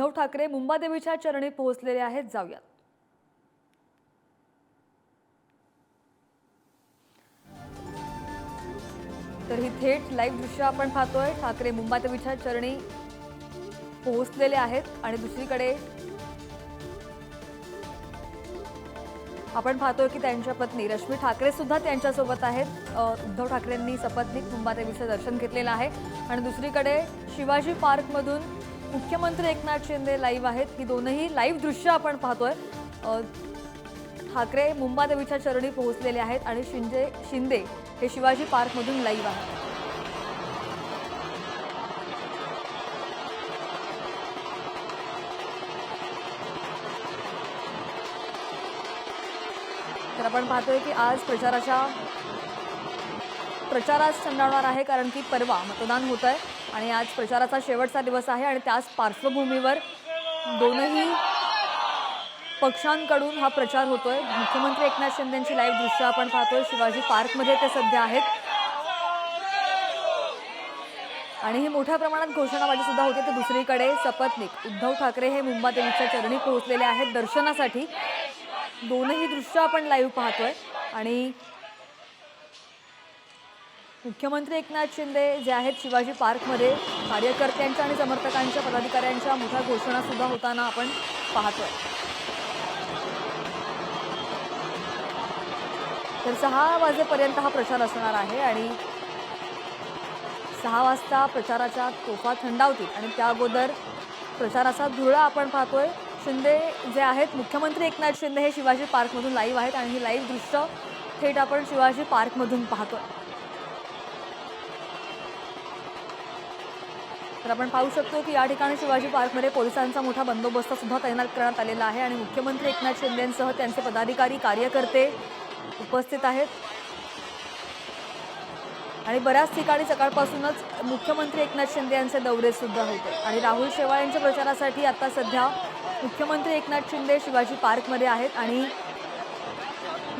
उद्धव ठाकरे मुंबादेवीच्या चरणी पोहोचलेले आहेत. जाऊयात. तर ही थेट लाईव्ह दृश्य आपण पाहतोय. ठाकरे मुंबादेवीच्या चरणी पोहोचलेले आहेत. आणि दुसरीकडे आपण पाहतोय की त्यांच्या पत्नी रश्मी ठाकरे सुद्धा त्यांच्यासोबत आहेत. उद्धव ठाकरेंनी सपत्नीक मुंबादेवीचं दर्शन घेतलेलं आहे. आणि दुसरीकडे शिवाजी पार्कमधून मुख्यमंत्री एकनाथ शिंदे लाईव्ह आहेत. ही दोनही लाईव्ह दृश्य आपण पाहतोय. ठाकरे मुंबादेवीच्या चरणी पोहोचलेले आहेत आणि शिंदे शिंदे हे शिवाजी पार्कमधून लाईव्ह आहेत. तर आपण पाहतोय की आज प्रचाराच्या प्रचारात संडावणार आहे कारण की परवा मतदान होत आहे आणि आज प्रचाराचा शेवटचा दिवस आहे आणि त्याच पार्श्वभूमीवर दोनही पक्षांकडून हा प्रचार होतोय. मुख्यमंत्री एकनाथ शिंदेची लाईव्ह दृश्य आपण पाहतोय. शिवाजी पार्कमध्ये ते सध्या आहेत. आणि ही मोठ्या प्रमाणात घोषणाबाजी सुद्धा होते. तर दुसरीकडे सपत्नीक उद्धव ठाकरे हे मुंबादेवीच्या चरणी पोहोचलेले आहेत दर्शनासाठी. दोनही दृश्य आपण लाईव्ह पाहतोय. आणि मुख्यमंत्री एकनाथ शिंदे जे आहेत शिवाजी पार्कमध्ये कार्यकर्त्यांच्या आणि समर्थकांच्या पदाधिकाऱ्यांच्या मोठ्या घोषणासुद्धा होताना आपण पाहतोय. तर सहा वाजेपर्यंत हा प्रचार असणार आहे आणि सहा वाजता प्रचाराच्या तोफा थंडावतील आणि त्या अगोदर प्रचाराचा धुरळा आपण पाहतोय. शिंदे जे आहेत मुख्यमंत्री एकनाथ शिंदे हे शिवाजी पार्कमधून लाईव्ह आहेत आणि ही लाईव्ह दृश्य थेट आपण शिवाजी पार्कमधून पाहतोय. तर आपण पाहू शकतो की या ठिकाणी शिवाजी पार्कमध्ये पोलिसांचा मोठा बंदोबस्त सुद्धा तैनात करण्यात आलेला आहे आणि मुख्यमंत्री एकनाथ शिंदेसह त्यांचे पदाधिकारी कार्यकर्ते उपस्थित आहेत. आणि बऱ्याच ठिकाणी सकाळपासूनच मुख्यमंत्री एकनाथ शिंदे यांचे दौरे सुद्धा होते. आणि राहुल शेवाळ यांच्या प्रचारासाठी आता सध्या मुख्यमंत्री एकनाथ शिंदे शिवाजी पार्कमध्ये आहेत. आणि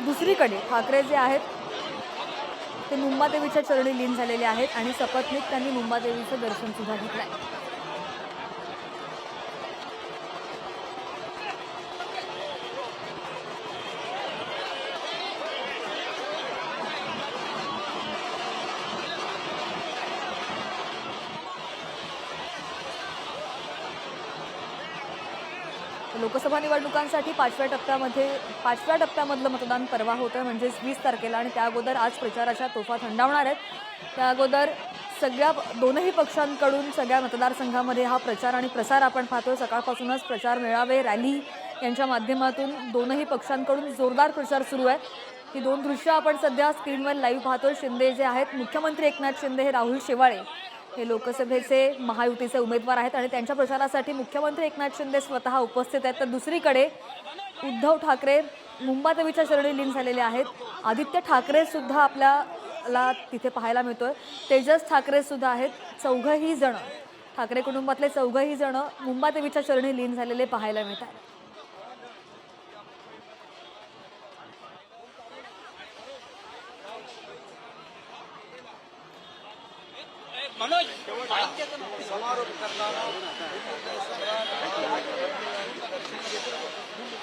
दुसरीकडे ठाकरे जे आहेत ते मुंबादेवीच्या चरणी लीन झालेले आहेत आणि सपत्नीक त्यांनी मुंबादेवीचं दर्शन घेतलं आहे लोकसभा निवडणुकांसाठी पाचव्या टप्प्यामध्ये पाचव्या टप्प्यामधलं मतदान परवा होतं म्हणजेच वीस तारखेला. आणि त्या अगोदर आज प्रचाराच्या तोफा थंडावणार आहेत. त्या अगोदर सगळ्या दोनही पक्षांकडून सगळ्या मतदारसंघामध्ये हा प्रचार आणि प्रसार आपण पाहतोय. सकाळपासूनच प्रचार मेळावे रॅली यांच्या माध्यमातून दोनही पक्षांकडून जोरदार प्रचार सुरू आहे ही दोन दृश्य आपण सध्या स्क्रीनवर लाईव्ह पाहतोय. शिंदे जे आहेत मुख्यमंत्री एकनाथ शिंदे हे राहुल शेवाळे. हे लोकसभेचे महायुतीचे उमेदवार आहेत आणि त्यांच्या प्रचारासाठी मुख्यमंत्री एकनाथ शिंदे स्वतः उपस्थित आहेत. तर दुसरीकडे उद्धव ठाकरे मुंबादेवीच्या चरणी लीन झालेले आहेत. आदित्य ठाकरे सुद्धा आपल्याला तिथे पाहायला मिळतोय. तेजस ठाकरे सुद्धा आहेत. चौघही जण ठाकरे कुटुंबातले चौघही जण मुंबादेवीच्या चरणी लीन झालेले पाहायला मिळत आहेत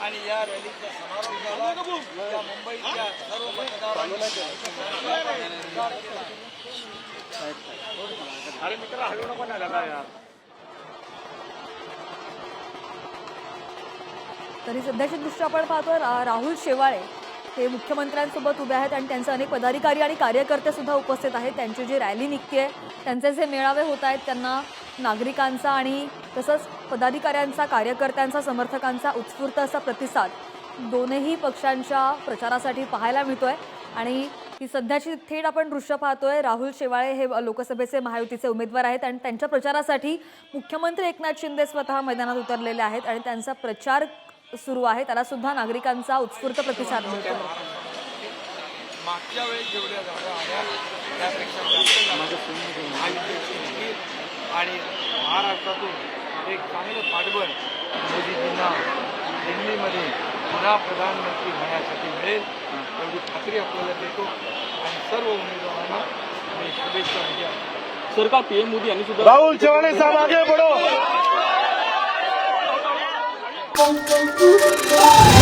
आणि या रॅलीचा समारोप झाला या मुंबईच्या सर्व मतदारांनी अरे मित्र हलवू नको ना दादा यार. तरी सध्याची दृश्य आपण पाहतोय राहुल शेवाळे हे मुख्यमंत्र्यांसोबत उभे आहेत आणि त्यांचे अनेक पदाधिकारी आणि कार्यकर्ते सुद्धा उपस्थित आहेत. त्यांची जी रॅली निघते त्यांचे जे मेळावे होत आहेत त्यांना नागरिकांचा आणि तसंच पदाधिकाऱ्यांचा कार्यकर्त्यांचा समर्थकांचा उत्स्फूर्त असा प्रतिसाद दोनही पक्षांच्या प्रचारासाठी पाहायला मिळतोय. आणि ही सध्याची थेट आपण दृश्य पाहतोय राहुल शेवाळे हे लोकसभेचे महायुतीचे उमेदवार आहेत आणि त्यांच्या प्रचारासाठी मुख्यमंत्री एकनाथ शिंदे स्वतः मैदानात उतरलेले आहेत आणि त्यांचा प्रचार सुरू आहे. त्याला सुद्धा नागरिकांचा उत्स्फूर्त प्रतिसाद मिळतो मागच्या वेळेस जेवढ्या जागा आल्या त्यापेक्षा जास्त आणि महाराष्ट्रातून एक चांगलं पाठबळ मोदीजींना दिल्लीमध्ये पुन्हा प्रधानमंत्री होण्यासाठी मिळेल एवढी खात्री आपल्याला देतो. आणि सर्व उमेदवारांना मी शुभेच्छा द्या सरकार पीएम मोदी यांनी सुद्धा राहुल चव्हाणे साहब आगे बढ़ो. pom, pom, pom.